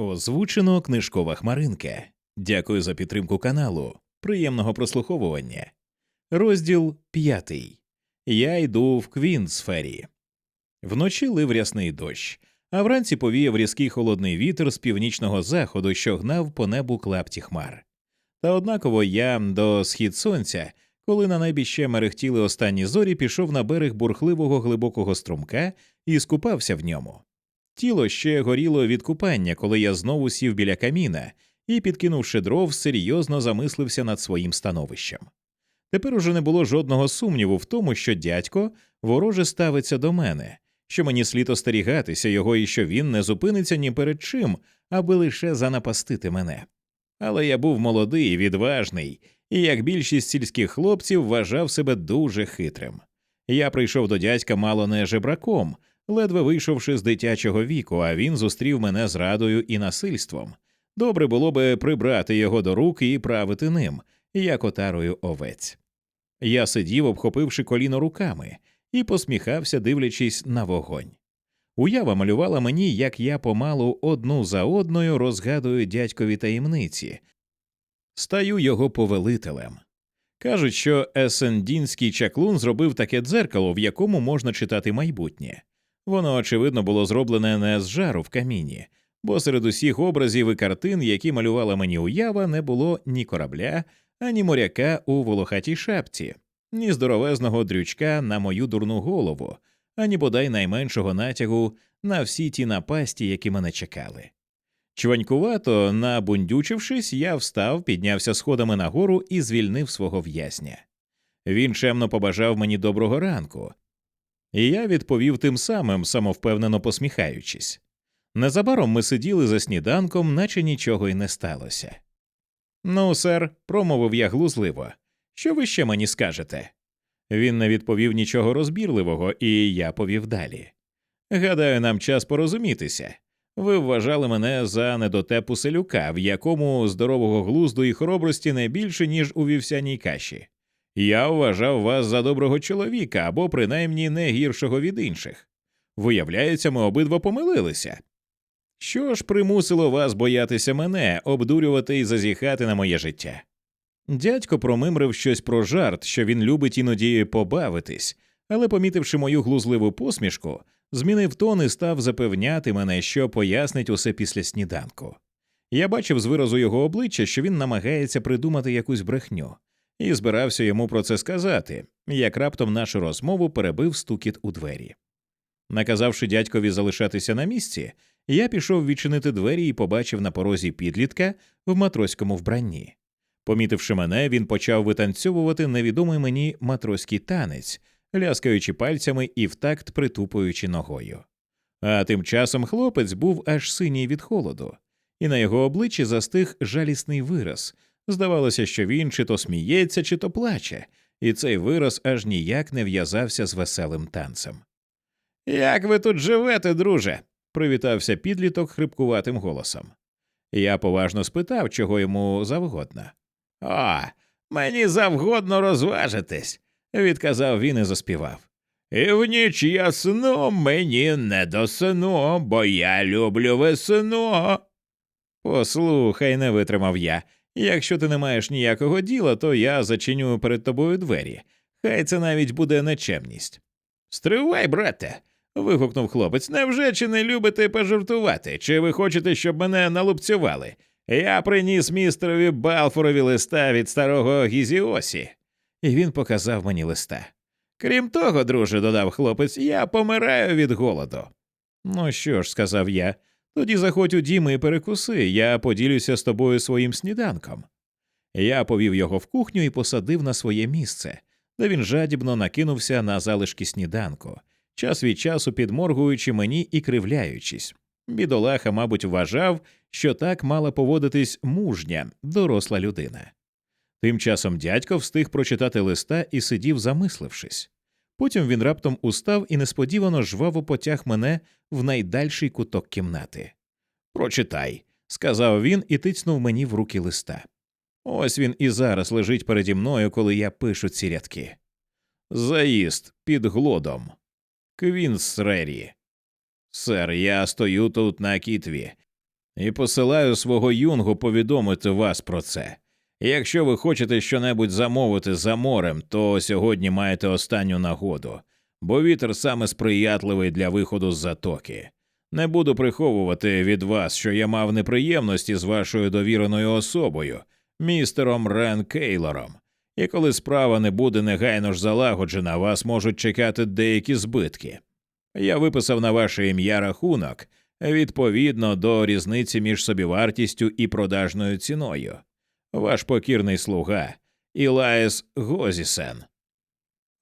Озвучено книжкова хмаринка. Дякую за підтримку каналу. Приємного прослуховування. Розділ п'ятий. Я йду в Квінсфері. Вночі лив рясний дощ, а вранці повіяв різкий холодний вітер з північного заходу, що гнав по небу клапті хмар. Та однаково я до схід сонця, коли на небі ще мерехтіли останні зорі, пішов на берег бурхливого глибокого струмка і скупався в ньому. Тіло ще горіло від купання, коли я знову сів біля каміна і, підкинувши дров, серйозно замислився над своїм становищем. Тепер уже не було жодного сумніву в тому, що дядько вороже ставиться до мене, що мені слід остерігатися його і що він не зупиниться ні перед чим, аби лише занапастити мене. Але я був молодий, відважний, і, як більшість сільських хлопців, вважав себе дуже хитрим. Я прийшов до дядька мало не жебраком, ледве вийшовши з дитячого віку, а він зустрів мене зрадою і насильством. Добре було би прибрати його до рук і правити ним, як отарою овець. Я сидів, обхопивши коліно руками, і посміхався, дивлячись на вогонь. Уява малювала мені, як я помалу одну за одною розгадую дядькові таємниці, стаю його повелителем. Кажуть, що есендінський чаклун зробив таке дзеркало, в якому можна читати майбутнє. Воно, очевидно, було зроблене не з жару в каміні, бо серед усіх образів і картин, які малювала мені уява, не було ні корабля, ані моряка у волохатій шапці, ні здоровезного дрючка на мою дурну голову, ані бодай найменшого натягу на всі ті напасті, які мене чекали. Чванькувато, набундючившись, я встав, піднявся сходами нагору і звільнив свого в'язня. Він чемно побажав мені доброго ранку, і я відповів тим самим, самовпевнено посміхаючись. Незабаром ми сиділи за сніданком, наче нічого й не сталося. Ну, сер, промовив я глузливо, що ви ще мені скажете? Він не відповів нічого розбірливого, і я повів далі. Гадаю, нам час порозумітися. Ви вважали мене за недотепу селюка, в якому здорового глузду і хоробрості не більше, ніж у вівсяній каші. Я вважав вас за доброго чоловіка або принаймні не гіршого від інших. Виявляється, ми обидва помилилися. Що ж примусило вас боятися мене, обдурювати і зазіхати на моє життя? Дядько промимрив щось про жарт, що він любить іноді побавитись, але, помітивши мою глузливу посмішку, змінив тон і став запевняти мене, що пояснить усе після сніданку. Я бачив з виразу його обличчя, що він намагається придумати якусь брехню, і збирався йому про це сказати, як раптом нашу розмову перебив стукіт у двері. Наказавши дядькові залишатися на місці, я пішов відчинити двері і побачив на порозі підлітка в матроському вбранні. Помітивши мене, він почав витанцьовувати невідомий мені матроський танець, ляскаючи пальцями і в такт притупуючи ногою. А тим часом хлопець був аж синій від холоду, і на його обличчі застиг жалісний вираз. Здавалося, що він чи то сміється, чи то плаче, і цей вираз аж ніяк не в'язався з веселим танцем. Як ви тут живете, друже? привітався підліток хрипкуватим голосом. Я поважно спитав, чого йому завгодно. О, мені завгодно розважитись, відказав він і заспівав. І в ніч ясно мені не до сну, бо я люблю весну. Послухай, не витримав я. Якщо ти не маєш ніякого діла, то я зачиню перед тобою двері. Хай це навіть буде нечемність. Стривай, брате. вигукнув хлопець. Невже чи не любите пожартувати? Чи ви хочете, щоб мене налупцювали? Я приніс містерові Балфорові листа від старого Гізіосі, і він показав мені листа. Крім того, друже, додав хлопець, я помираю від голоду. Ну що ж, сказав я, тоді заходь у дім і перекуси, я поділюся з тобою своїм сніданком. Я повів його в кухню і посадив на своє місце, де він жадібно накинувся на залишки сніданку, час від часу підморгуючи мені і кривляючись. Бідолаха, мабуть, вважав, що так мала поводитись мужня, доросла людина. Тим часом дядько встиг прочитати листа і сидів, замислившись. Потім він раптом устав і несподівано жваво потяг мене в найдальший куток кімнати. Прочитай, сказав він і тицнув мені в руки листа. Ось він і зараз лежить переді мною, коли я пишу ці рядки. Заїзд під глодом. Квінсрері. Сер, я стою тут на кітві. і посилаю свого юнгу повідомити вас про це. Якщо ви хочете щонебудь замовити за морем, то сьогодні маєте останню нагоду, бо вітер саме сприятливий для виходу з затоки. Не буду приховувати від вас, що я мав неприємності з вашою довіреною особою, містером Рен Кейлором, і коли справа не буде негайно ж залагоджена, вас можуть чекати деякі збитки. Я виписав на ваше ім'я рахунок відповідно до різниці між собівартістю і продажною ціною. Ваш покірний слуга Ілаес Гозісен.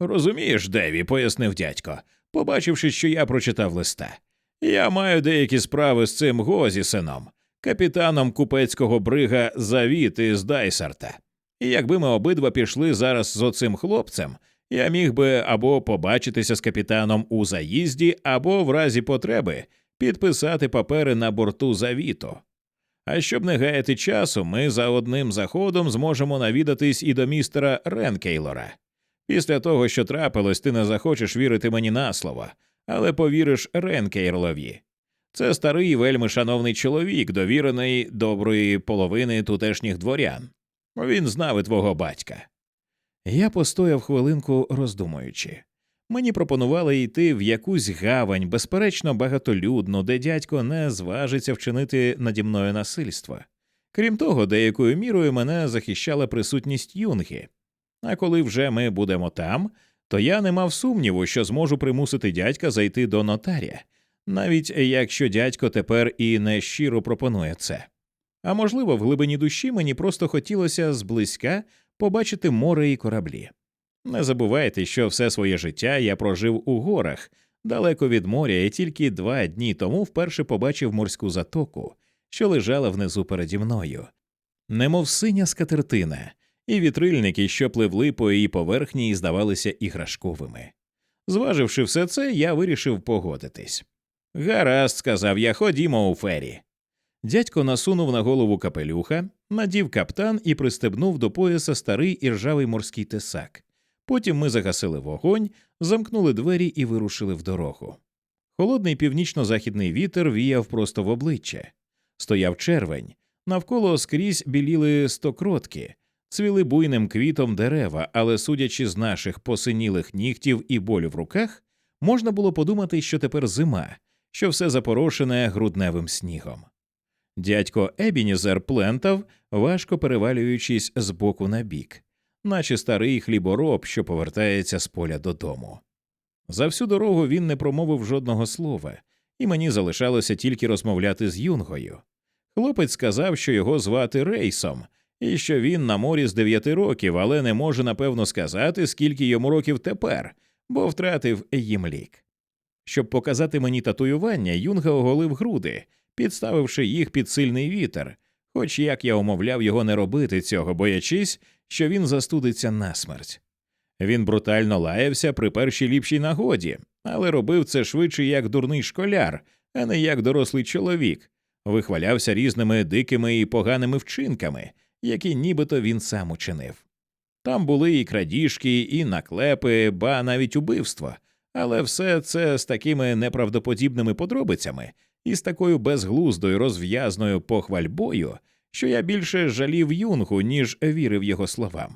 Розумієш, Деві, пояснив дядько, побачивши, що я прочитав листа. Я маю деякі справи з цим Гозісеном, капітаном купецького брига Завіт із Дайсарта. І якби ми обидва пішли зараз з оцим хлопцем, я міг би або побачитися з капітаном у заїзді, або в разі потреби підписати папери на борту завіту. А щоб не гаяти часу, ми за одним заходом зможемо навідатись і до містера Ренкейлора. Після того, що трапилось, ти не захочеш вірити мені на слово, але повіриш Ренкейрлові. Це старий вельми шановний чоловік, довірений доброї половини тутешніх дворян. Він знав і твого батька. Я постояв хвилинку, роздумуючи. Мені пропонували йти в якусь гавань, безперечно, багатолюдну, де дядько не зважиться вчинити наді мною насильство. Крім того, деякою мірою мене захищала присутність юнги. А коли вже ми будемо там, то я не мав сумніву, що зможу примусити дядька зайти до нотаря, навіть якщо дядько тепер і не щиро пропонує це. А можливо, в глибині душі мені просто хотілося зблизька побачити море і кораблі. Не забувайте, що все своє життя я прожив у горах, далеко від моря, і тільки два дні тому вперше побачив морську затоку, що лежала внизу переді мною, немов синя скатертина, і вітрильники, що пливли по її поверхні і здавалися іграшковими. Зваживши все це, я вирішив погодитись. Гаразд, сказав я, ходімо у фері. Дядько насунув на голову капелюха, надів каптан і пристебнув до пояса старий іржавий морський тесак. Потім ми загасили вогонь, замкнули двері і вирушили в дорогу. Холодний північно-західний вітер віяв просто в обличчя. Стояв червень, навколо скрізь біліли стокротки, цвіли буйним квітом дерева, але, судячи з наших посинілих нігтів і болю в руках, можна було подумати, що тепер зима, що все запорошене грудневим снігом. Дядько Ебінізер плентав, важко перевалюючись з боку на бік, наче старий хлібороб, що повертається з поля додому. За всю дорогу він не промовив жодного слова, і мені залишалося тільки розмовляти з юнгою. Хлопець сказав, що його звати Рейсом, і що він на морі з дев'яти років, але не може напевно сказати, скільки йому років тепер, бо втратив їм лік. Щоб показати мені татуювання, юнга оголив груди, підставивши їх під сильний вітер, хоч як я умовляв його не робити цього, боячись, що він застудиться насмерть. Він брутально лаявся при першій ліпшій нагоді, але робив це швидше як дурний школяр, а не як дорослий чоловік, вихвалявся різними дикими і поганими вчинками, які нібито він сам учинив. Там були і крадіжки, і наклепи, ба навіть убивство, але все це з такими неправдоподібними подробицями і з такою безглуздою розв'язною похвальбою, що я більше жалів юнгу, ніж вірив його словам.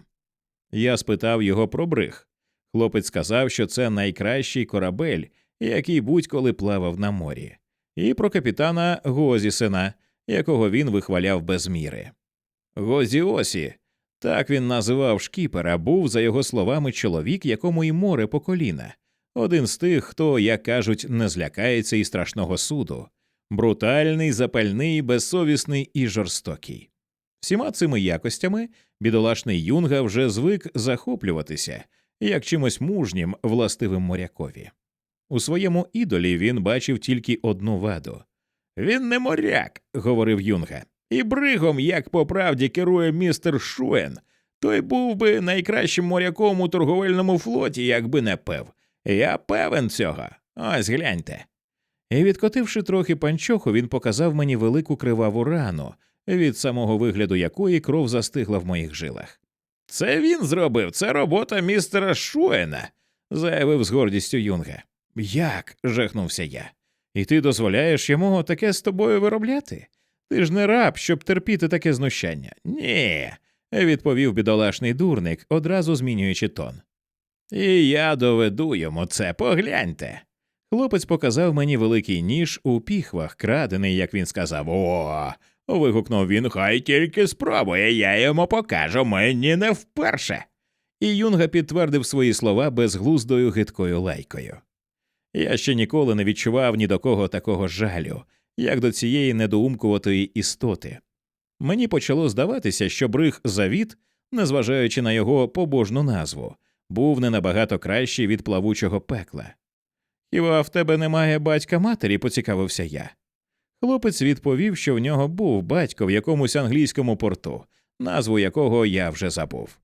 Я спитав його про бриг. Хлопець сказав, що це найкращий корабель, який будь-коли плавав на морі, і про капітана Гозісена, якого він вихваляв без міри. Гозіосі, так він називав шкіпера, був, за його словами, чоловік, якому й море по коліна, один з тих, хто, як кажуть, не злякається і страшного суду, брутальний, запальний, безсовісний і жорстокий. Всіма цими якостями бідолашний юнга вже звик захоплюватися як чимось мужнім, властивим морякові. У своєму ідолі він бачив тільки одну ваду. Він не моряк, говорив юнга, і бригом, як по правді керує містер Шуен, той був би найкращим моряком у торговельному флоті, якби не пев. Я певен цього. Ось гляньте. І відкотивши трохи панчоху, він показав мені велику криваву рану, від самого вигляду якої кров застигла в моїх жилах. Це він зробив, це робота містера Шуена, заявив з гордістю юнга. Як? жахнувся я. І ти дозволяєш йому таке з тобою виробляти? Ти ж не раб, щоб терпіти таке знущання. Ні, відповів бідолашний дурник, одразу змінюючи тон. І я доведу йому це, погляньте. Хлопець показав мені великий ніж у піхвах, крадений, як він сказав. О. вигукнув він, хай тільки спробує, я йому покажу, мені не вперше. І Юнга підтвердив свої слова безглуздою гидкою лайкою. Я ще ніколи не відчував ні до кого такого жалю, як до цієї недоумкуватої істоти. Мені почало здаватися, що бриг завіт, незважаючи на його побожну назву, був не набагато кращий від плавучого пекла. Хіба в тебе немає батька матері? поцікавився я. Хлопець відповів, що в нього був батько в якомусь англійському порту, назву якого я вже забув.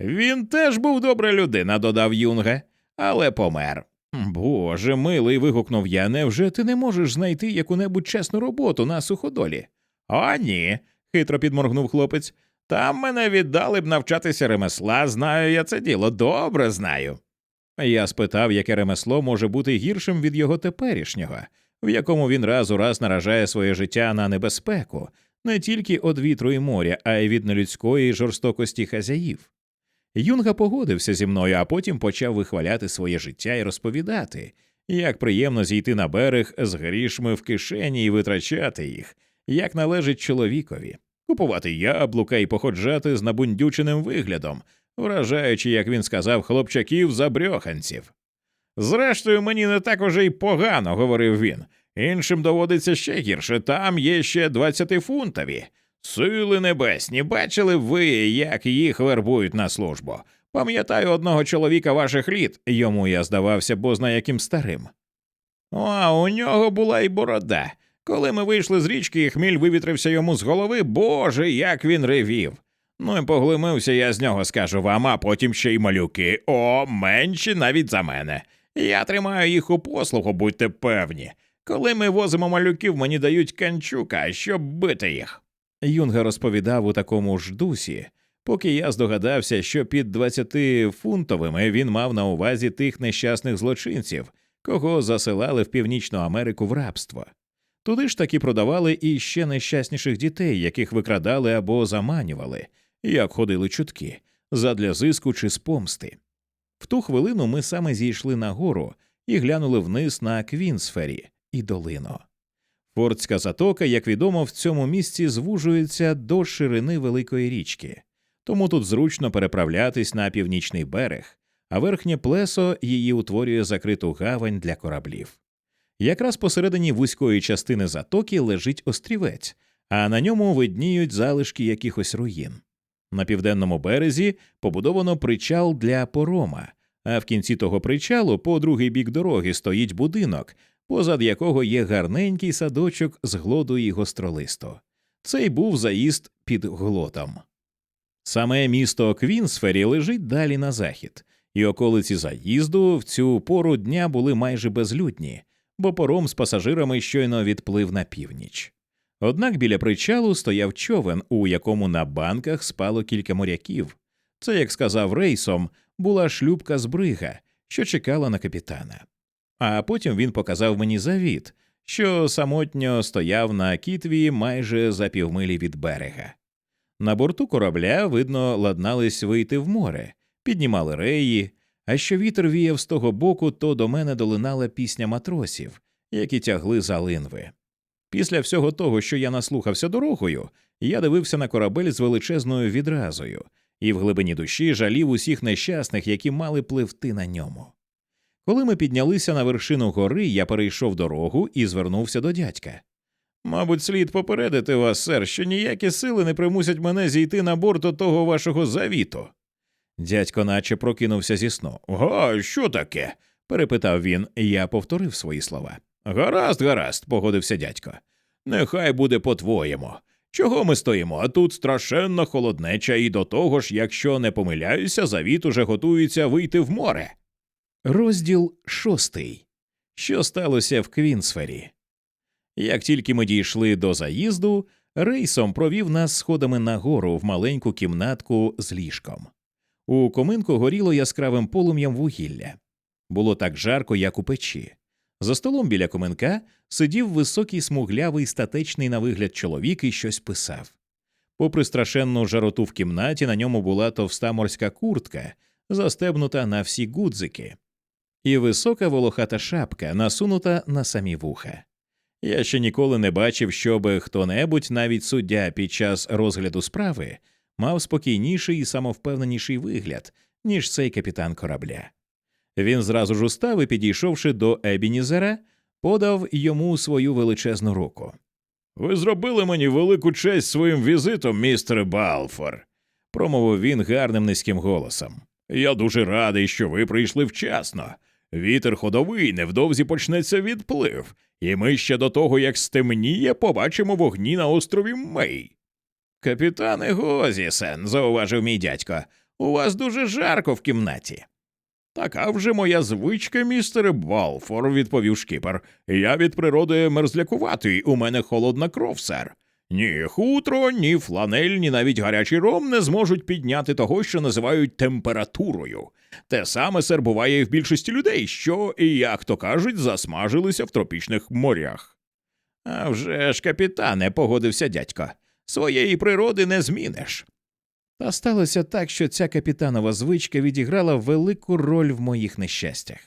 Він теж був добра людина, додав Юнга, але помер. Боже милий. вигукнув я. Невже ти не можеш знайти яку-небудь чесну роботу на суходолі? «О, ні, хитро підморгнув хлопець. Там мене віддали б навчатися ремесла, знаю я це діло, добре знаю. Я спитав, яке ремесло може бути гіршим від його теперішнього, в якому він раз у раз наражає своє життя на небезпеку, не тільки від вітру і моря, а й від нелюдської жорстокості хазяїв. Юнга погодився зі мною, а потім почав вихваляти своє життя і розповідати, як приємно зійти на берег з грішми в кишені і витрачати їх, як належить чоловікові, купувати яблука і походжати з набундюченим виглядом, вражаючи, як він сказав, хлопчаків забрьоханців. Зрештою, мені не так уже й погано, говорив він. Іншим доводиться ще гірше, там є ще двадцятифунтові. Сили небесні, бачили ви, як їх вербують на службу. Пам'ятаю одного чоловіка ваших літ, йому я здавався бозна яким старим. А у нього була й борода. Коли ми вийшли з річки, і хміль вивітрився йому з голови, боже, як він ревів. Ну і поглимився я з нього, скажу вам, а потім ще й малюки. О, менші навіть за мене. Я тримаю їх у послугу, будьте певні. Коли ми возимо малюків, мені дають канчука, щоб бити їх. Юнга розповідав у такому ж дусі, поки я здогадався, що під 20-фунтовими він мав на увазі тих нещасних злочинців, кого засилали в Північну Америку в рабство. Туди ж таки продавали і ще нещасніших дітей, яких викрадали або заманювали, як ходили чутки, задля зиску чи спомсти. В ту хвилину ми саме зійшли на гору і глянули вниз на Квінсфері і долину. Фортська затока, як відомо, в цьому місці звужується до ширини великої річки, тому тут зручно переправлятись на північний берег, а верхнє плесо її утворює закриту гавань для кораблів. Якраз посередині вузької частини затоки лежить острівець, а на ньому видніють залишки якихось руїн. На південному березі побудовано причал для порома, а в кінці того причалу, по другий бік дороги, стоїть будинок, позад якого є гарненький садочок з глоду і гостролисту. Цей був заїзд під глотом. Саме місто Квінсфері лежить далі на захід, і околиці заїзду в цю пору дня були майже безлюдні, бо пором з пасажирами щойно відплив на північ. Однак біля причалу стояв човен, у якому на банках спало кілька моряків. Це, як сказав рейсом, була шлюбка з брига, що чекала на капітана. А потім він показав мені завіт, що самотньо стояв на кітві майже за півмилі від берега. На борту корабля, видно, ладнались вийти в море, піднімали реї, а що вітер віяв з того боку, то до мене долинала пісня матросів, які тягли за линви. Після всього того, що я наслухався дорогою, я дивився на корабель з величезною відразою і в глибині душі жалів усіх нещасних, які мали пливти на ньому. Коли ми піднялися на вершину гори, я перейшов дорогу і звернувся до дядька. Мабуть, слід попередити вас, сер, що ніякі сили не примусять мене зійти на борт того вашого завіту. Дядько наче прокинувся зі сну. Га, що таке? перепитав він, я повторив свої слова. Гаразд, гаразд, погодився дядько. Нехай буде по-твоєму. Чого ми стоїмо? А тут страшенно холоднеча, і до того ж, якщо не помиляюся, завіт уже готується вийти в море. Розділ шостий. Що сталося в Квінсфері? Як тільки ми дійшли до заїзду, рейсом провів нас сходами нагору в маленьку кімнатку з ліжком. У коминку горіло яскравим полум'ям вугілля. Було так жарко, як у печі. За столом біля коменка сидів високий смуглявий статечний на вигляд чоловік і щось писав. Попри страшенну жароту в кімнаті, на ньому була товста морська куртка, застебнута на всі гудзики, і висока волохата шапка, насунута на самі вуха. Я ще ніколи не бачив, щоби хто-небудь, навіть суддя під час розгляду справи, мав спокійніший і самовпевненіший вигляд, ніж цей капітан корабля. Він зразу ж устав і, підійшовши до Ебінізера, подав йому свою величезну руку. Ви зробили мені велику честь своїм візитом, містер Балфор, промовив він гарним низьким голосом. Я дуже радий, що ви прийшли вчасно. Вітер ходовий невдовзі почнеться відплив, і ми ще до того, як стемніє, побачимо вогні на острові Мей. Капітане Гозісен, зауважив мій дядько, у вас дуже жарко в кімнаті. Така вже моя звичка, містере Балфор, відповів шкіпер. Я від природи мерзлякуватий, у мене холодна кров, сер. Ні хутро, ні фланель, ні навіть гарячий ром не зможуть підняти того, що називають температурою. Те саме сер буває і в більшості людей, що, як то кажуть, засмажилися в тропічних морях. «А вже ж, капітане, погодився дядько, своєї природи не зміниш. Та сталося так, що ця капітанова звичка відіграла велику роль в моїх нещастях.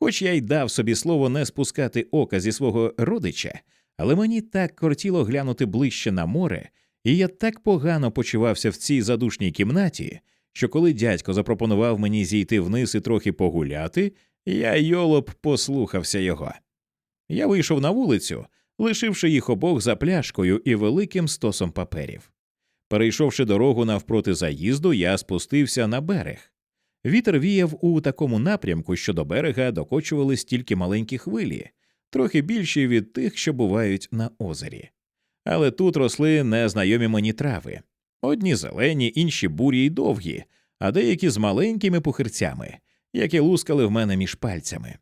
Хоч я й дав собі слово не спускати ока зі свого родича, але мені так кортіло глянути ближче на море, і я так погано почувався в цій задушній кімнаті, що коли дядько запропонував мені зійти вниз і трохи погуляти, я йолоп послухався його. Я вийшов на вулицю, лишивши їх обох за пляшкою і великим стосом паперів. Перейшовши дорогу навпроти заїзду, я спустився на берег. Вітер віяв у такому напрямку, що до берега докочувались тільки маленькі хвилі, трохи більші від тих, що бувають на озері. Але тут росли незнайомі мені трави одні зелені, інші бурі й довгі, а деякі з маленькими пухирцями, які лускали в мене між пальцями.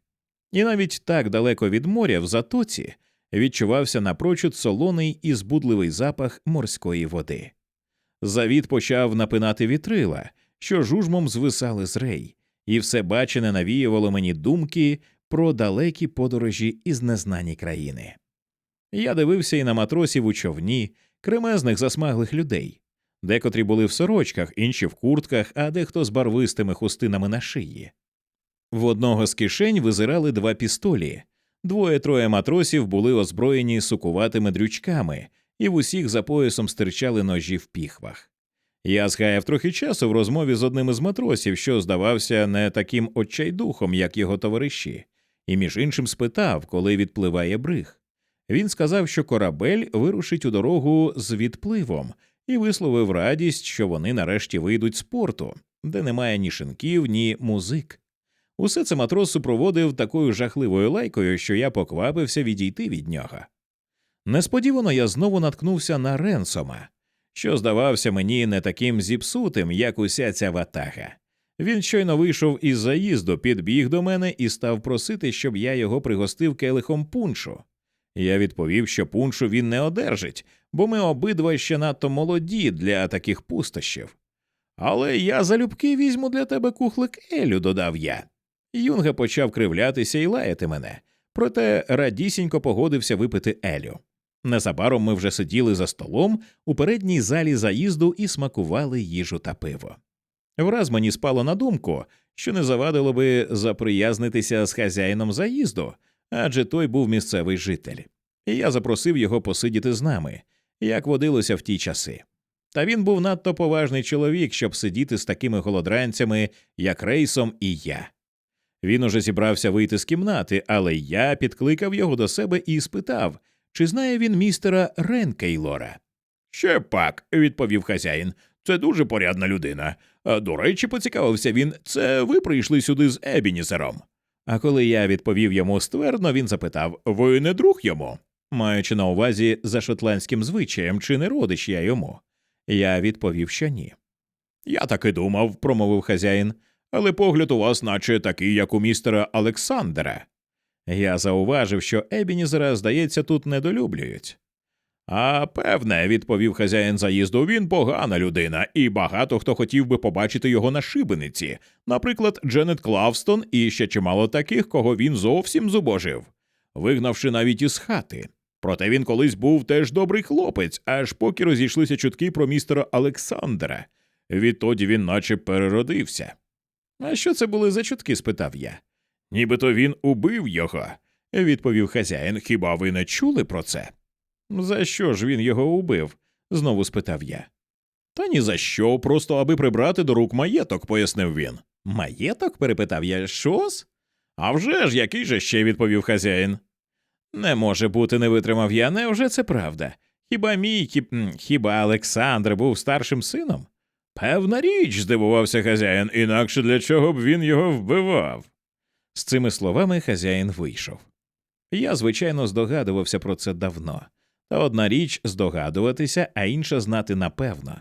І навіть так далеко від моря в затоці відчувався напрочуд солоний і збудливий запах морської води. Завіт почав напинати вітрила, що жужмом звисали з рей, і все бачене навіювало мені думки про далекі подорожі із незнані країни. Я дивився і на матросів у човні, кремезних засмаглих людей, декотрі були в сорочках, інші в куртках, а дехто з барвистими хустинами на шиї. В одного з кишень визирали два пістолі, двоє троє матросів були озброєні сукуватими дрючками, і в усіх за поясом стирчали ножі в піхвах. Я згаяв трохи часу в розмові з одним із матросів, що здавався не таким отчайдухом, як його товариші, і між іншим спитав, коли відпливає бриг. Він сказав, що корабель вирушить у дорогу з відпливом, і висловив радість, що вони нарешті вийдуть з порту, де немає ні шинків, ні музик. Усе це матрос супроводив такою жахливою лайкою, що я поквапився відійти від нього. Несподівано я знову наткнувся на Ренсома, що здавався мені не таким зіпсутим, як уся ця ватага. Він щойно вийшов із заїзду, підбіг до мене і став просити, щоб я його пригостив келихом пуншу. Я відповів, що пуншу він не одержить, бо ми обидва ще надто молоді для таких пустощів. Але я залюбки візьму для тебе кухлик Елю, додав я. Юнга почав кривлятися і лаяти мене, проте радісінько погодився випити Елю. Незабаром ми вже сиділи за столом у передній залі заїзду і смакували їжу та пиво. Враз мені спало на думку, що не завадило би заприязнитися з хазяїном заїзду, адже той був місцевий житель, і я запросив його посидіти з нами, як водилося в ті часи. Та він був надто поважний чоловік, щоб сидіти з такими голодранцями, як рейсом і я. Він уже зібрався вийти з кімнати, але я підкликав його до себе і спитав, чи знає він містера Ренкейлора. Ще пак, відповів хазяїн. Це дуже порядна людина. До речі, поцікавився він, це ви прийшли сюди з Ебінісером. А коли я відповів йому ствердно, він запитав Ви не друг йому? Маючи на увазі за шотландським звичаєм, чи не родич я йому. Я відповів, що ні. Я так і думав, промовив хазяїн, але погляд у вас, наче такий, як у містера Олександра. Я зауважив, що Ебінізера, здається, тут недолюблюють. А певне, відповів хазяїн заїзду, він погана людина, і багато хто хотів би побачити його на шибениці, наприклад, Дженет Клавстон і ще чимало таких, кого він зовсім зубожив. вигнавши навіть із хати. Проте він колись був теж добрий хлопець, аж поки розійшлися чутки про містера Олександра. Відтоді він наче переродився. А що це були за чутки? спитав я. Нібито він убив його, відповів хазяїн. Хіба ви не чули про це? За що ж він його убив? знову спитав я. Та ні за що, просто аби прибрати до рук маєток, пояснив він. Маєток? перепитав я. Щось? «А вже ж, який же ще відповів хазяїн. Не може бути, не витримав я, невже це правда? Хіба мій хіб... хіба Олександр був старшим сином? Певна річ, здивувався хазяїн, інакше для чого б він його вбивав. З цими словами хазяїн вийшов. Я, звичайно, здогадувався про це давно, та одна річ здогадуватися, а інша знати напевно.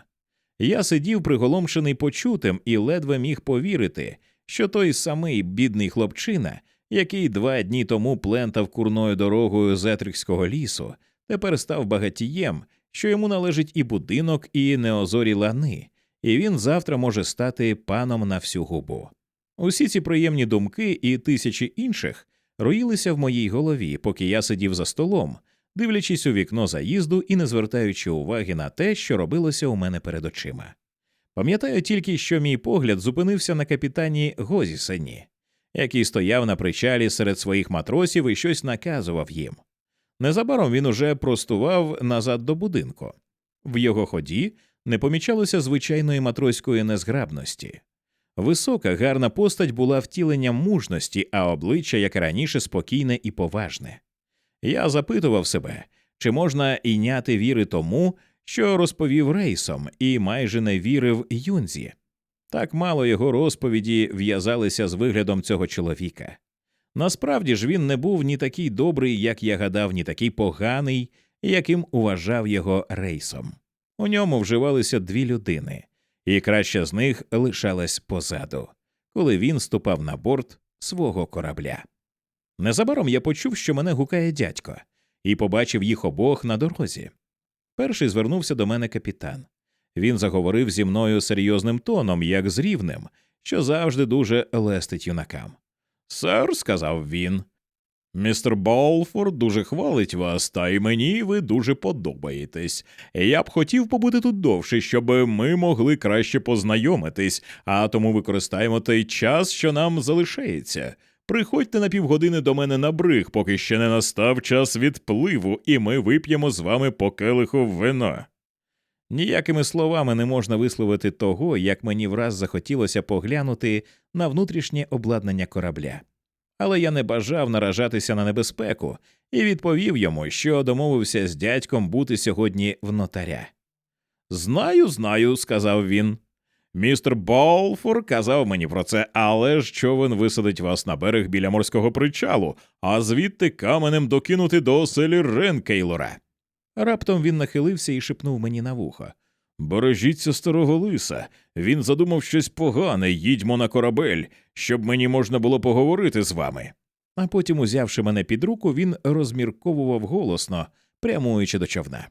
Я сидів приголомшений почутим і ледве міг повірити, що той самий бідний хлопчина, який два дні тому плентав курною дорогою з Етрикського лісу, тепер став багатієм, що йому належить і будинок, і неозорі лани, і він завтра може стати паном на всю губу. Усі ці приємні думки і тисячі інших роїлися в моїй голові, поки я сидів за столом, дивлячись у вікно заїзду і не звертаючи уваги на те, що робилося у мене перед очима. Пам'ятаю тільки, що мій погляд зупинився на капітані Гозісені, який стояв на причалі серед своїх матросів і щось наказував їм. Незабаром він уже простував назад до будинку. В його ході не помічалося звичайної матроської незграбності. Висока, гарна постать була втіленням мужності, а обличчя, як раніше, спокійне і поважне. Я запитував себе, чи можнаійняти віри тому, що розповів рейсом, і майже не вірив Юнзі. Так мало його розповіді в'язалися з виглядом цього чоловіка. Насправді ж він не був ні такий добрий, як я гадав, ні такий поганий, яким уважав його рейсом. У ньому вживалися дві людини, і краща з них лишалась позаду, коли він ступав на борт свого корабля. Незабаром я почув, що мене гукає дядько, і побачив їх обох на дорозі. Перший звернувся до мене капітан. Він заговорив зі мною серйозним тоном, як з рівнем, що завжди дуже лестить юнакам. Сер, сказав він, містер Болфорд дуже хвалить вас, та й мені ви дуже подобаєтесь. Я б хотів побути тут довше, щоб ми могли краще познайомитись, а тому використаємо той час, що нам залишається. Приходьте на півгодини до мене на бриг, поки ще не настав час відпливу, і ми вип'ємо з вами по келиху вина. Ніякими словами не можна висловити того, як мені враз захотілося поглянути на внутрішнє обладнання корабля. Але я не бажав наражатися на небезпеку і відповів йому, що домовився з дядьком бути сьогодні в нотаря. Знаю, знаю, сказав він. Містер Болфор казав мені про це, але ж човен висадить вас на берег біля морського причалу, а звідти каменем докинути до оселі Ренкейлора. Раптом він нахилився і шепнув мені на вухо. Бережіться старого лиса. Він задумав щось погане, їдьмо на корабель, щоб мені можна було поговорити з вами. А потім, узявши мене під руку, він розмірковував голосно, прямуючи до човна.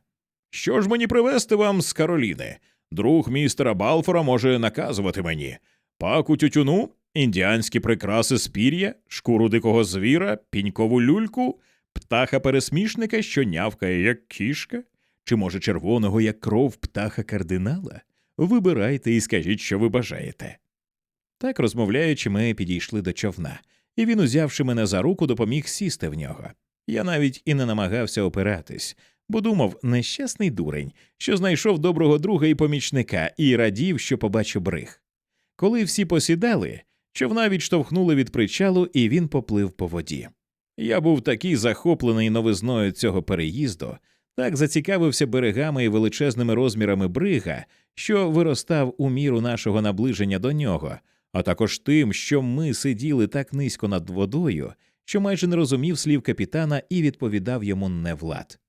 Що ж мені привезти вам з Кароліни? Друг містера Балфора може наказувати мені паку тютюну, індіанські прикраси з пір'я, шкуру дикого звіра, пінькову люльку, птаха пересмішника, що нявкає, як кішка, чи, може, червоного, як кров птаха кардинала? Вибирайте і скажіть, що ви бажаєте. Так, розмовляючи, ми підійшли до човна, і він, узявши мене за руку, допоміг сісти в нього. Я навіть і не намагався опиратись, бо думав, нещасний дурень, що знайшов доброго друга і помічника, і радів, що побачив бриг. Коли всі посідали, човна відштовхнули від причалу, і він поплив по воді. Я був такий захоплений новизною цього переїзду, так зацікавився берегами і величезними розмірами брига, що виростав у міру нашого наближення до нього, а також тим, що ми сиділи так низько над водою, що майже не розумів слів капітана і відповідав йому невлад.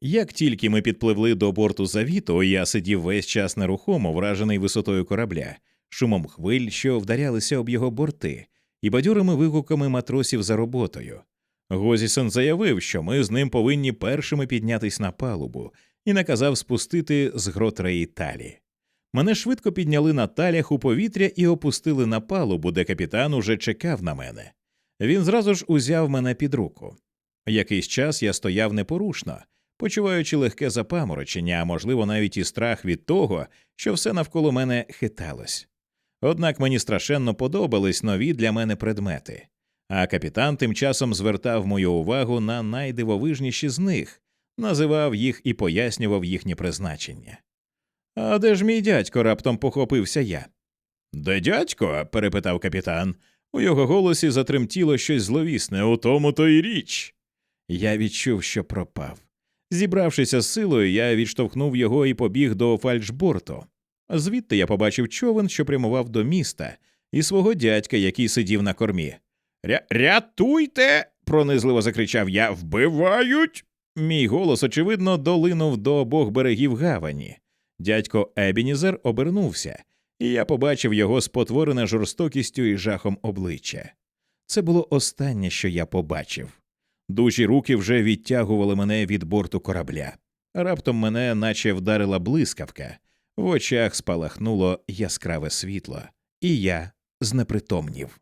Як тільки ми підпливли до борту завіту, я сидів весь час нерухомо, вражений висотою корабля, шумом хвиль, що вдарялися об його борти, і бадьорими вигуками матросів за роботою. Гозісон заявив, що ми з ним повинні першими піднятись на палубу, і наказав спустити з гротреї талі. Мене швидко підняли на талях у повітря і опустили на палубу, де капітан уже чекав на мене. Він зразу ж узяв мене під руку. Якийсь час я стояв непорушно, почуваючи легке запаморочення, а можливо, навіть і страх від того, що все навколо мене хиталось. Однак мені страшенно подобались нові для мене предмети, а капітан тим часом звертав мою увагу на найдивовижніші з них, називав їх і пояснював їхнє призначення. А де ж мій дядько? раптом похопився я. Де дядько? перепитав капітан. У його голосі затремтіло щось зловісне, у тому то й річ. Я відчув, що пропав. Зібравшися з силою, я відштовхнув його і побіг до фальшборту. Звідти я побачив човен, що прямував до міста, і свого дядька, який сидів на кормі. Ря рятуйте. пронизливо закричав я. Вбивають. Мій голос, очевидно, долинув до обох берегів гавані. Дядько Ебінізер обернувся, і я побачив його спотворене жорстокістю і жахом обличчя. Це було останнє, що я побачив. Дужі руки вже відтягували мене від борту корабля. Раптом мене наче вдарила блискавка, в очах спалахнуло яскраве світло, і я знепритомнів.